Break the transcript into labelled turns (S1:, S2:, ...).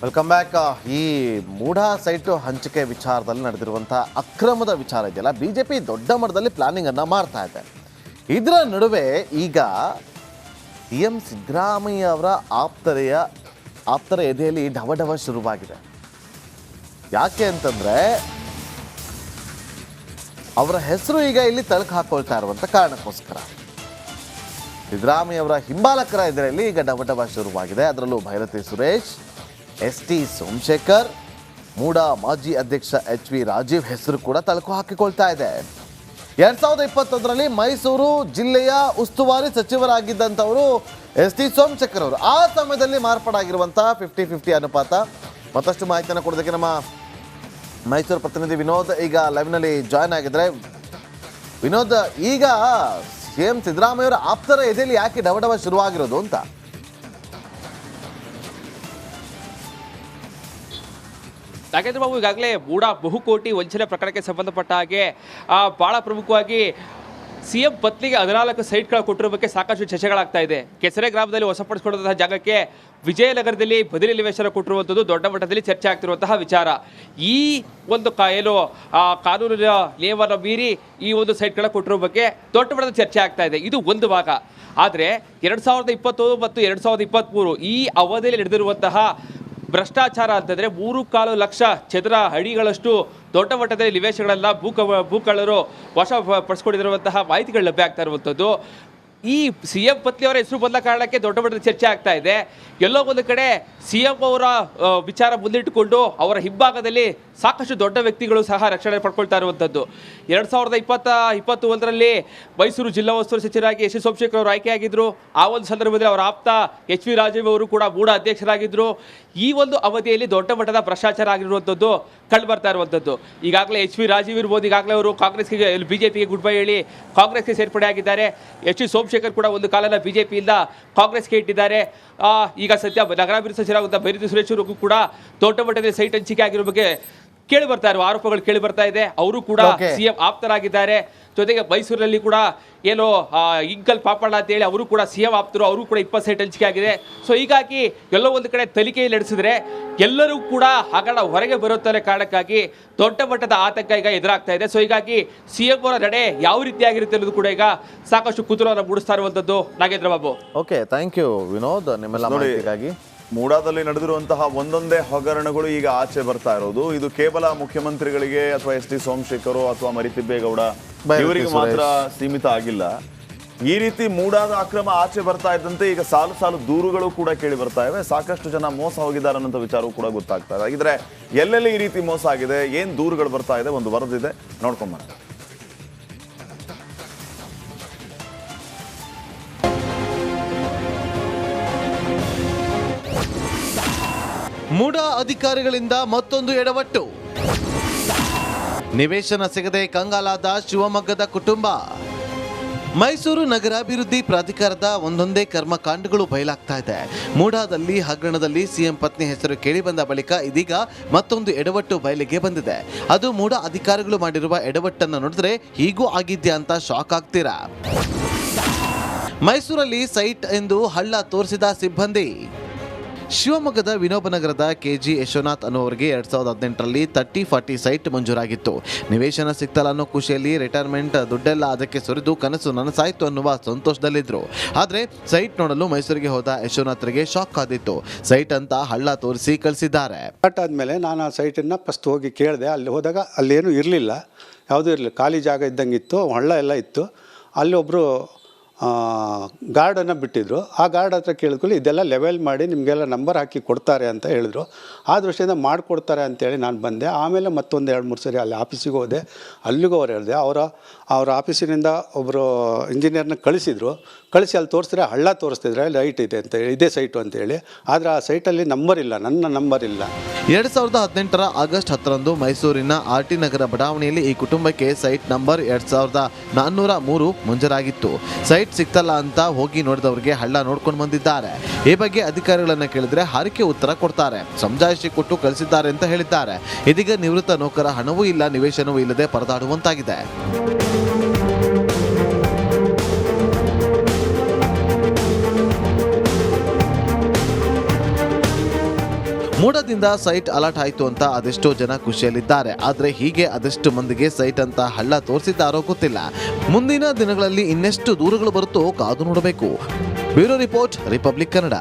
S1: Welcome back ಈ ಮೂಢ site ಹಂಚಿಕೆ ವಿಚಾರದಲ್ಲಿ ನಡೆದಿರುವಂಥ ಅಕ್ರಮದ ವಿಚಾರ ಇದೆಯಲ್ಲ? ಬಿ ಜೆ ಪಿ ದೊಡ್ಡ ಮಟ್ಟದಲ್ಲಿ ಪ್ಲಾನಿಂಗ್ ಅನ್ನ ಮಾಡ್ತಾ ಇದೆ. ಇದರ ನಡುವೆ ಈಗ ಸಿ ಎಂ ಸಿದ್ದರಾಮಯ್ಯ ಅವರ ಆಪ್ತರೆಯ, ಆಪ್ತರ ಎದೆಯಲ್ಲಿ ಢವಢವ ಶುರುವಾಗಿದೆ. ಯಾಕೆ ಅಂತಂದ್ರೆ ಅವರ ಹೆಸರು ಈಗ ಇಲ್ಲಿ ತಳಕು ಹಾಕೊಳ್ತಾ ಇರುವಂಥ ಕಾರಣಕ್ಕೋಸ್ಕರ. ಸಿದ್ದರಾಮಯ್ಯ ಅವರ ಹಿಂಬಾಲಕರ ಇದರಲ್ಲಿ ಈಗ ಡಬಡಬ ಶುರುವಾಗಿದೆ. ಅದರಲ್ಲೂ ಭೈರತಿ ಸುರೇಶ್ ಎಸ್ ಟಿ ಸೋಮಶೇಖರ್, ಮೂಡ ಮಾಜಿ ಅಧ್ಯಕ್ಷ ಎಚ್ ವಿ ರಾಜೀವ್ ಹೆಸರು ಕೂಡ ತಳಕು ಹಾಕಿಕೊಳ್ತಾ ಇದೆ. ಎರಡ್ ಸಾವಿರದ ಇಪ್ಪತ್ತೊಂದರಲ್ಲಿ ಮೈಸೂರು ಜಿಲ್ಲೆಯ ಉಸ್ತುವಾರಿ ಸಚಿವರಾಗಿದ್ದಂಥವರು ಎಸ್ ಟಿ ಸೋಮಶೇಖರ್ ಅವರು. ಆ ಸಮಯದಲ್ಲಿ ಮಾರ್ಪಾಡಾಗಿರುವಂತಹ ಫಿಫ್ಟಿ ಫಿಫ್ಟಿ ಅನುಪಾತ. ಮತ್ತಷ್ಟು ಮಾಹಿತಿಯನ್ನು ಕೊಡೋದಕ್ಕೆ ನಮ್ಮ ಮೈಸೂರು ಪ್ರತಿನಿಧಿ ವಿನೋದ್ ಈಗ ಲೈವ್ನಲ್ಲಿ ಜಾಯ್ನ್ ಆಗಿದ್ರೆ. ವಿನೋದ್, ಈಗ ಸಿ ಎಂ ಸಿದ್ದರಾಮಯ್ಯವರ ಆಪ್ತರ ಎದೆಯಲ್ಲಿ ಯಾಕೆ ಡವಡವ ಶುರುವಾಗಿರೋದು ಅಂತ.
S2: ನಾಗೇಂದ್ರ ಬಾಬು ಈಗಾಗಲೇ ಮೂಡ ಬಹುಕೋಟಿ ವಂಚನೆ ಪ್ರಕರಣಕ್ಕೆ ಸಂಬಂಧಪಟ್ಟ ಹಾಗೆ ಬಹಳ ಪ್ರಮುಖವಾಗಿ ಸಿ ಎಂ ಪತ್ನಿಗೆ ಹದಿನಾಲ್ಕು ಸೈಟ್ಗಳ ಕೊಟ್ಟಿರೋ ಬಗ್ಗೆ ಸಾಕಷ್ಟು ಚರ್ಚೆಗಳಾಗ್ತಾ ಇದೆ. ಕೆಸರೆ ಗ್ರಾಮದಲ್ಲಿ ಹೊಸಪಡಿಸಿಕೊಂಡಂತಹ ಜಾಗಕ್ಕೆ ವಿಜಯನಗರದಲ್ಲಿ ಬದಲಿ ನಿವೇಶನ ಕೊಟ್ಟಿರುವಂಥದ್ದು ದೊಡ್ಡ ಮಟ್ಟದಲ್ಲಿ ಚರ್ಚೆ ಆಗ್ತಿರುವಂತಹ ವಿಚಾರ. ಈ ಒಂದು ಕಾ ಏನು ಕಾನೂನಿನ ನಿಯಮವನ್ನು ಮೀರಿ ಈ ಒಂದು ಸೈಟ್ಗಳ ಕೊಟ್ಟಿರೋ ಬಗ್ಗೆ ದೊಡ್ಡ ಮಟ್ಟದ ಚರ್ಚೆ ಆಗ್ತಾ ಇದೆ. ಇದು ಒಂದು ಭಾಗ. ಆದರೆ, ಎರಡು ಸಾವಿರದ ಇಪ್ಪತ್ತೊಂದು ಮತ್ತು ಎರಡು ಸಾವಿರದ ಇಪ್ಪತ್ತ್ಮೂರು ಈ ಅವಧಿಯಲ್ಲಿ ನಡೆದಿರುವಂತಹ ಭ್ರಷ್ಟಾಚಾರ ಅಂತಂದರೆ ಮೂರು ಕಾಲು ಲಕ್ಷ ಚದರ ಅಡಿಗಳಷ್ಟು ದೊಡ್ಡ ಮಟ್ಟದಲ್ಲಿ ನಿವೇಶಗಳೆಲ್ಲ ಭೂಕ ಭೂಕಳ್ಳರು ವಶ ಪಡಿಸ್ಕೊಂಡಿರುವಂತಹ ಮಾಹಿತಿಗಳು ಲಭ್ಯ ಆಗ್ತಾ ಇರುವಂಥದ್ದು. ಈ ಸಿ ಎಂ ಪತ್ನಿಯವರ ಹೆಸರು ಬಂದ ಕಾರಣಕ್ಕೆ ದೊಡ್ಡ ಮಟ್ಟದ ಚರ್ಚೆ ಆಗ್ತಾ ಇದೆ. ಎಲ್ಲೋ ಒಂದು ಕಡೆ ಸಿ ಎಂ ಅವರ ವಿಚಾರ ಮುಂದಿಟ್ಟುಕೊಂಡು ಅವರ ಹಿಂಭಾಗದಲ್ಲಿ ಸಾಕಷ್ಟು ದೊಡ್ಡ ವ್ಯಕ್ತಿಗಳು ಸಹ ರಕ್ಷಣೆ ಪಡ್ಕೊಳ್ತಾ ಇರುವಂಥದ್ದು. ಎರಡು ಸಾವಿರದ ಇಪ್ಪತ್ತ ಇಪ್ಪತ್ತು ಒಂದರಲ್ಲಿ ಮೈಸೂರು ಜಿಲ್ಲಾ ಉಸ್ತುವಾರಿ ಸಚಿವರಾಗಿ ಎಸ್ ಎಸ್ ಸೋಮಶೇಖರ್ ಅವರು ಆಯ್ಕೆಯಾಗಿದ್ದರು ಆ ಒಂದು ಸಂದರ್ಭದಲ್ಲಿ ಅವರ ಆಪ್ತ ಎಚ್ ವಿ ರಾಜೀವ್ ಅವರು ಕೂಡ ಮೂಡ ಅಧ್ಯಕ್ಷರಾಗಿದ್ದರು ಈ ಒಂದು ಅವಧಿಯಲ್ಲಿ ದೊಡ್ಡ ಮಟ್ಟದ ಭ್ರಷ್ಟಾಚಾರ ಆಗಿರುವಂಥದ್ದು ಕಂಡು ಬರ್ತಾ ಇರುವಂಥದ್ದು. ಈಗಾಗಲೇ ಎಚ್ ವಿ ರಾಜೀವ್ ಇರ್ಬೋದು, ಈಗಾಗಲೇ ಅವರು ಕಾಂಗ್ರೆಸ್ಗೆ ಬಿ ಜೆ ಪಿಗೆ ಗುಡ್ ಬೈ ಹೇಳಿ ಕಾಂಗ್ರೆಸ್ಗೆ ಸೇರ್ಪಡೆ ಆಗಿದ್ದಾರೆ ಎಚ್ ವಿ ಸೋಮಶೇಖರ್ ಕೂಡ ಒಂದು ಕಾಲನ ಬಿಜೆಪಿಯಿಂದ ಕಾಂಗ್ರೆಸ್ಗೆ ಇಟ್ಟಿದ್ದಾರೆ. ಈಗ ಸದ್ಯ ನಗರಾಭಿವೃದ್ಧಿ ಸಚಿವರಾದಂಥ ಬೈರತಿ ಸುರೇಶ್ ಕೂಡ ದೊಡ್ಡ ಮಟ್ಟದಲ್ಲಿ ಸೈಟ್ ಹಂಚಿಕೆ ಆಗಿರೋ ಬಗ್ಗೆ ಕೇಳಿ ಬರ್ತಾ ಇರುವ ಆರೋಪಗಳು ಕೇಳಿ ಬರ್ತಾ ಇದೆ. ಅವರು ಕೂಡ
S1: ಸಿಎಂ
S2: ಸಿ ಎಂ ಆಪ್ತರಾಗಿದ್ದಾರೆ. ಜೊತೆಗೆ ಮೈಸೂರಲ್ಲಿ ಕೂಡ ಏನು ಆ, ಇಂಕಲ್ ಪಾಪಣ್ಣ ಅಂತೇಳಿ ಅವರು ಕೂಡ ಸಿಎಂ ಆಪ್ತರು ಅವರು ಕೂಡ ಇಪ್ಪತ್ತು ಸೈಟ್ ಹಂಚಿಕೆ ಆಗಿದೆ. ಸೊ ಹೀಗಾಗಿ ಎಲ್ಲೋ ಒಂದು ಕಡೆ ತನಿಖೆ ನಡೆಸಿದ್ರೆ ಎಲ್ಲರೂ ಕೂಡ ಹಗರಣ ಹೊರಗೆ ಬರುತ್ತಾರೆ ಕಾರಣಕ್ಕಾಗಿ ದೊಡ್ಡ ಮಟ್ಟದ ಆತಂಕ ಈಗ ಎದುರಾಗ್ತಾ ಇದೆ. ಸೊ ಹೀಗಾಗಿ ಸಿ ಎಂ ಅವರ ನಡೆ ಯಾವ ರೀತಿಯಾಗಿರುತ್ತೆ ಅನ್ನೋದು ಕೂಡ ಈಗ ಸಾಕಷ್ಟು ಕುತೂಹಲ ಮೂಡಿಸ್ತಾ ಇರುವಂಥದ್ದು Nagendra Babu.
S1: Okay thank you Vinod. ನಿಮ್ಮೆಲ್ಲ
S3: ಮೂಡಾದಲ್ಲಿ ನಡೆದಿರುವಂತಹ ಒಂದೊಂದೇ ಹಗರಣಗಳು ಈಗ ಆಚೆ ಬರ್ತಾ ಇರೋದು. ಇದು ಕೇವಲ ಮುಖ್ಯಮಂತ್ರಿಗಳಿಗೆ ಅಥವಾ ಎಸ್ ಟಿ ಸೋಮಶೇಖರ್ ಅಥವಾ ಮರಿತಿಬ್ಬೇಗೌಡ ಇವರಿಗೆ ಮಾತ್ರ ಸೀಮಿತ ಆಗಿಲ್ಲ. ಈ ರೀತಿ ಮೂಡಾದ ಅಕ್ರಮ ಆಚೆ ಬರ್ತಾ ಇದ್ದಂತೆ ಈಗ ಸಾಲು ಸಾಲು ದೂರುಗಳು ಕೂಡ ಕೇಳಿ ಬರ್ತಾ ಇವೆ. ಸಾಕಷ್ಟು ಜನ ಮೋಸ ಹೋಗಿದ್ದಾರೆ ಅನ್ನೋ ವಿಚಾರವೂ ಕೂಡ ಗೊತ್ತಾಗ್ತಾ ಇದೆ. ಹಾಗಿದ್ರೆ ಎಲ್ಲೆಲ್ಲಿ ಈ ರೀತಿ ಮೋಸ ಆಗಿದೆ? ಏನ್ ದೂರುಗಳು ಬರ್ತಾ ಇದೆ? ಒಂದು ವರದಿದೆ. ನೋಡ್ಕೊಂಬ
S1: ಮೂಢ ಅಧಿಕಾರಿಗಳಿಂದ ಮತ್ತೊಂದು ಎಡವಟ್ಟು. ನಿವೇಶನ ಸಿಗದೆ ಕಂಗಾಲಾದ ಶಿವಮೊಗ್ಗದ ಕುಟುಂಬ. ಮೈಸೂರು ನಗರಾಭಿವೃದ್ಧಿ ಪ್ರಾಧಿಕಾರದ ಒಂದೊಂದೇ ಕರ್ಮಕಾಂಡಗಳು ಬಯಲಾಗ್ತಾ ಇದೆ. ಮೂಡಾದಲ್ಲಿ, ಹಗರಣದಲ್ಲಿ ಸಿಎಂ ಪತ್ನಿ ಹೆಸರು ಕೇಳಿಬಂದ ಬಳಿಕ ಇದೀಗ ಮತ್ತೊಂದು ಎಡವಟ್ಟು ಬಯಲಿಗೆ ಬಂದಿದೆ. ಅದು ಮೂಡ ಅಧಿಕಾರಿಗಳು ಮಾಡಿರುವ ಎಡವಟ್ಟನ್ನು ನೋಡಿದ್ರೆ ಹೀಗೂ ಆಗಿದ್ಯಾ ಅಂತ ಶಾಕ್ ಆಗ್ತೀರಾ? ಮೈಸೂರಲ್ಲಿ ಸೈಟ್ ಎಂದು ಹಳ್ಳ ತೋರಿಸಿದ ಸಿಬ್ಬಂದಿ. ಶಿವಮೊಗ್ಗದ ವಿನೋಬನಗರದ ಕೆಜಿ ಯಶೋನಾಥ್ ಅನ್ನುವರಿಗೆ ಎರಡ್ ಸಾವಿರದ ಹದಿನೆಂಟರಲ್ಲಿ ತರ್ಟಿ ಫಾರ್ಟಿ ಸೈಟ್ ಮಂಜೂರಾಗಿತ್ತು. ನಿವೇಶನ ಸಿಗ್ತಲ್ಲ ಅನ್ನೋ ಖುಷಿಯಲ್ಲಿ ರಿಟೈರ್ಮೆಂಟ್ ದುಡ್ಡೆಲ್ಲ ಅದಕ್ಕೆ ಸುರಿದು ಕನಸು ನನಸಾಯಿತು ಅನ್ನುವ ಸಂತೋಷದಲ್ಲಿದ್ದರು ಆದರೆ ಸೈಟ್ ನೋಡಲು ಮೈಸೂರಿಗೆ ಹೋದ ಯಶೋನಾಥ್ರಿಗೆ ಶಾಕ್ ಆದಿತ್ತು. ಸೈಟ್ ಅಂತ ಹಳ್ಳ ತೋರಿಸಿ ಕಳಿಸಿದ್ದಾರೆ.
S4: ಸ್ಟಾರ್ಟ್ ಆದಮೇಲೆ ನಾನು ಆ ಸೈಟನ್ನು ಫಸ್ಟ್ ಹೋಗಿ ಕೇಳಿದೆ. ಅಲ್ಲಿ ಹೋದಾಗ ಅಲ್ಲೇನೂ ಇರಲಿಲ್ಲ. ಯಾವುದೂ ಇರಲಿಲ್ಲ. ಖಾಲಿ ಜಾಗ ಇದ್ದಂಗೆ ಇತ್ತು, ಹಳ್ಳ ಎಲ್ಲ ಇತ್ತು. ಅಲ್ಲಿ ಒಬ್ಬರು ಗಾರ್ಡನ್ನು ಬಿಟ್ಟಿದ್ರು. ಆ ಗಾರ್ಡ್ ಹತ್ರ ಕೇಳಿದ್ಕೊಳ್ಳಿ ಇದೆಲ್ಲ ಲೆವೆಲ್ ಮಾಡಿ ನಿಮಗೆಲ್ಲ ನಂಬರ್ ಹಾಕಿ ಕೊಡ್ತಾರೆ ಅಂತ ಹೇಳಿದ್ರು. ಆ ದೃಷ್ಟಿಯಿಂದ ಮಾಡಿಕೊಡ್ತಾರೆ ಅಂತೇಳಿ ನಾನು ಬಂದೆ. ಆಮೇಲೆ ಮತ್ತೊಂದು ಎರಡು ಮೂರು ಸರಿ ಅಲ್ಲಿ ಆಫೀಸಿಗೆ ಹೋದೆ. ಅಲ್ಲಿಗೂ ಅವ್ರು ಹೇಳಿದೆ, ಅವರ ಅವರ ಆಫೀಸಿನಿಂದ ಒಬ್ಬರು ಇಂಜಿನಿಯರ್ನ ಕಳಿಸಿದ್ರು. ಕಳಿಸಿ ಅಲ್ಲಿ ತೋರಿಸಿದ್ರೆ ಹಳ್ಳ ತೋರಿಸ್ತಿದ್ರೆ ಲೈಟ್ ಇದೆ ಅಂತ ಹೇಳಿ, ಇದೇ ಸೈಟು ಅಂತೇಳಿ ಆದರೆ ಆ ಸೈಟಲ್ಲಿ ನಂಬರ್ ಇಲ್ಲ, ನನ್ನ ನಂಬರ್ ಇಲ್ಲ.
S1: ಎರಡು ಸಾವಿರದ ಹದಿನೆಂಟರ ಆಗಸ್ಟ್ ಹತ್ತರಂದು ಮೈಸೂರಿನ ಆರ್ ಟಿ ನಗರ ಬಡಾವಣೆಯಲ್ಲಿ ಈ ಕುಟುಂಬಕ್ಕೆ ಸೈಟ್ ನಂಬರ್ ಎರಡು ಸಾವಿರದ ನಾನ್ನೂರ ಮೂರು ಮುಂಜರಾಗಿತ್ತು. ಸೈಟ್ ಸಿಕ್ತಲ್ಲ ಅಂತ ಹೋಗಿ ನೋಡಿದವರಿಗೆ ಹಳ್ಳ ನೋಡ್ಕೊಂಡು ಬಂದಿದ್ದಾರೆ. ಈ ಬಗ್ಗೆ ಅಧಿಕಾರಿಗಳನ್ನ ಕೇಳಿದ್ರೆ ಹಾರಿಕೆ ಉತ್ತರ ಕೊಡ್ತಾರೆ. ಸಮಜಾಯಿಷಿ ಕೊಟ್ಟು ಕಳಿಸಿದ್ದಾರೆ ಅಂತ ಹೇಳಿದ್ದಾರೆ. ಇದೀಗ ನಿವೃತ್ತ ನೌಕರ ಹಣವೂ ಇಲ್ಲ, ನಿವೇಶನವೂ ಇಲ್ಲದೆ ಪರದಾಡುವಂತಾಗಿದೆ. ಮೂಡದಿಂದ ಸೈಟ್ ಅಲರ್ಟ್ ಆಯಿತು ಅಂತ ಅದೆಷ್ಟೋ ಜನ ಖುಷಿಯಲ್ಲಿದ್ದಾರೆ. ಆದರೆ ಹೀಗೆ ಅದೆಷ್ಟು ಮಂದಿಗೆ ಸೈಟ್ ಅಂತ ಹಳ್ಳ ತೋರಿಸಿದ್ದಾರೋ ಗೊತ್ತಿಲ್ಲ. ಮುಂದಿನ ದಿನಗಳಲ್ಲಿ ಇನ್ನೆಷ್ಟು ದೂರುಗಳು ಬರುತ್ತೋ ಕಾದು ನೋಡಬೇಕು. Bureau report, Republic Kannada.